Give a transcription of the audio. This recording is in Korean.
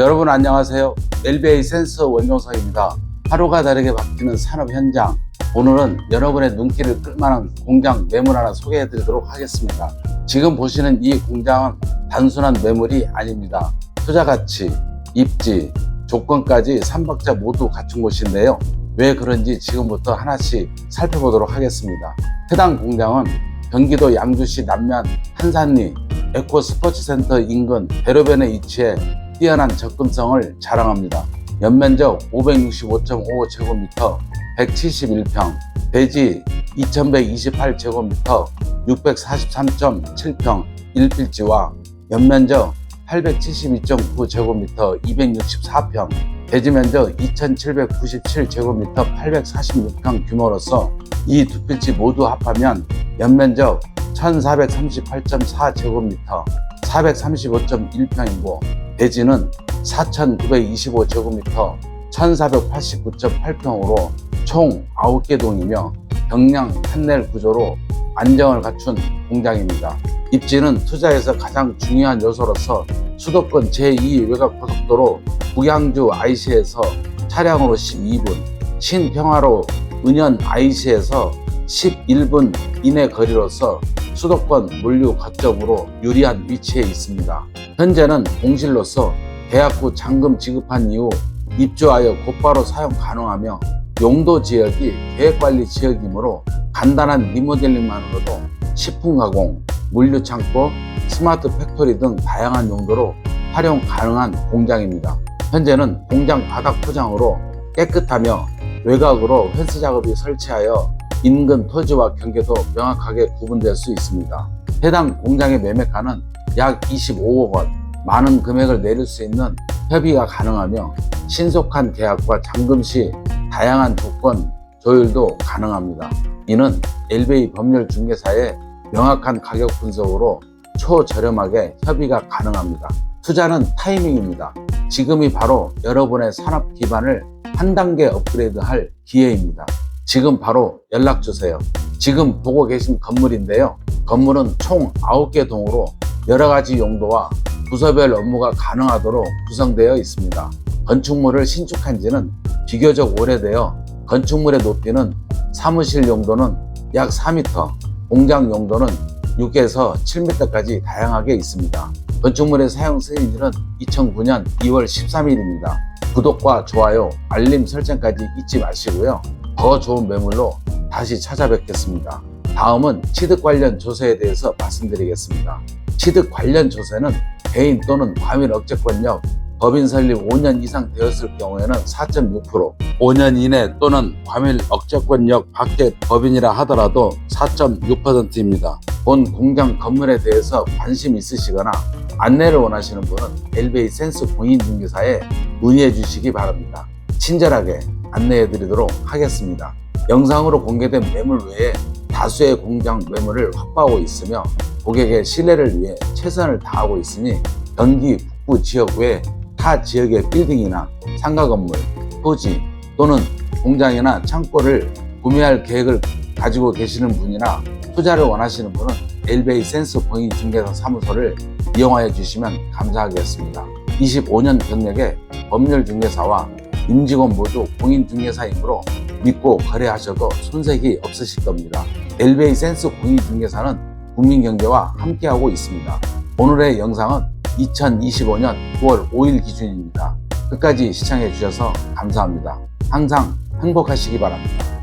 여러분 안녕하세요. LBA 센서 원종석입니다. 하루가 다르게 바뀌는 산업 현장. 오늘은 여러분의 눈길을 끌만한 공장 매물 하나 소개해 드리도록 하겠습니다. 지금 보시는 이 공장은 단순한 매물이 아닙니다. 투자 가치, 입지, 조건까지 삼박자 모두 갖춘 곳인데요. 왜 그런지 지금부터 하나씩 살펴보도록 하겠습니다. 해당 공장은 경기도 양주시 남면 한산리 에코 스포츠 센터 인근 대로변에 위치해 뛰어난 접근성을 자랑합니다. 연면적 565.5제곱미터, 171평, 대지 2128제곱미터, 643.7평 1필지와 연면적 872.9제곱미터, 264평, 대지 면적 2797제곱미터, 846평 규모로서 이 두 필지 모두 합하면 연면적 1438.4제곱미터, 435.1평이고 대지는 4,925제곱미터, 1,489.8평으로 총 9개 동이며 경량 판넬 구조로 안정을 갖춘 공장입니다. 입지는 투자에서 가장 중요한 요소로서 수도권 제2 외곽고속도로 북양주 IC에서 차량으로 12분, 신평화로 은현 IC에서 11분 이내 거리로서 수도권 물류 거점으로 유리한 위치에 있습니다. 현재는 공실로서 계약후 잔금 지급한 이후 입주하여 곧바로 사용 가능하며 용도 지역이 계획관리 지역이므로 간단한 리모델링만으로도 식품 가공, 물류 창고, 스마트 팩토리 등 다양한 용도로 활용 가능한 공장입니다. 현재는 공장 바닥 포장으로 깨끗하며 외곽으로 펜스 작업이 설치하여 인근 토지와 경계도 명확하게 구분될 수 있습니다. 해당 공장의 매매가는 약 25억 원, 많은 금액을 내릴 수 있는 협의가 가능하며 신속한 계약과 잔금 시 다양한 조건 조율도 가능합니다. 이는 LBA 법률 중개사의 명확한 가격 분석으로 초저렴하게 협의가 가능합니다. 투자는 타이밍입니다. 지금이 바로 여러분의 산업 기반을 한 단계 업그레이드할 기회입니다. 지금 바로 연락 주세요. 지금 보고 계신 건물인데요. 건물은 총 9개 동으로 여러 가지 용도와 부서별 업무가 가능하도록 구성되어 있습니다. 건축물을 신축한 지는 비교적 오래되어 건축물의 높이는 사무실 용도는 약 4m, 공장 용도는 6에서 7m까지 다양하게 있습니다. 건축물의 사용 승인일은 2009년 2월 13일입니다. 구독과 좋아요, 알림 설정까지 잊지 마시고요. 더 좋은 매물로 다시 찾아뵙겠습니다. 다음은 취득 관련 조세에 대해서 말씀드리겠습니다. 취득 관련 조세는 개인 또는 과밀 억제권력 법인 설립 5년 이상 되었을 경우에는 4.6%, 5년 이내 또는 과밀 억제권력 밖의 법인이라 하더라도 4.6%입니다. 본 공장 건물에 대해서 관심 있으시거나 안내를 원하시는 분은 LBA 센스 공인중개사에 문의해 주시기 바랍니다. 친절하게 안내해 드리도록 하겠습니다. 영상으로 공개된 매물 외에 다수의 공장 매물을 확보하고 있으며 고객의 신뢰를 위해 최선을 다하고 있으니 경기 북부 지역 외 타 지역의 빌딩이나 상가 건물, 토지 또는 공장이나 창고를 구매할 계획을 가지고 계시는 분이나 투자를 원하시는 분은 LBA 센스 공인 중개사 사무소를 이용하여 주시면 감사하겠습니다. 25년 경력의 법률 중개사와 임직원 모두 공인 중개사이므로 믿고 거래하셔도 손색이 없으실 겁니다. LBA 센스 공인 중개사는 국민경제와 함께하고 있습니다. 오늘의 영상은 2025년 9월 5일 기준입니다. 끝까지 시청해 주셔서 감사합니다. 항상 행복하시기 바랍니다.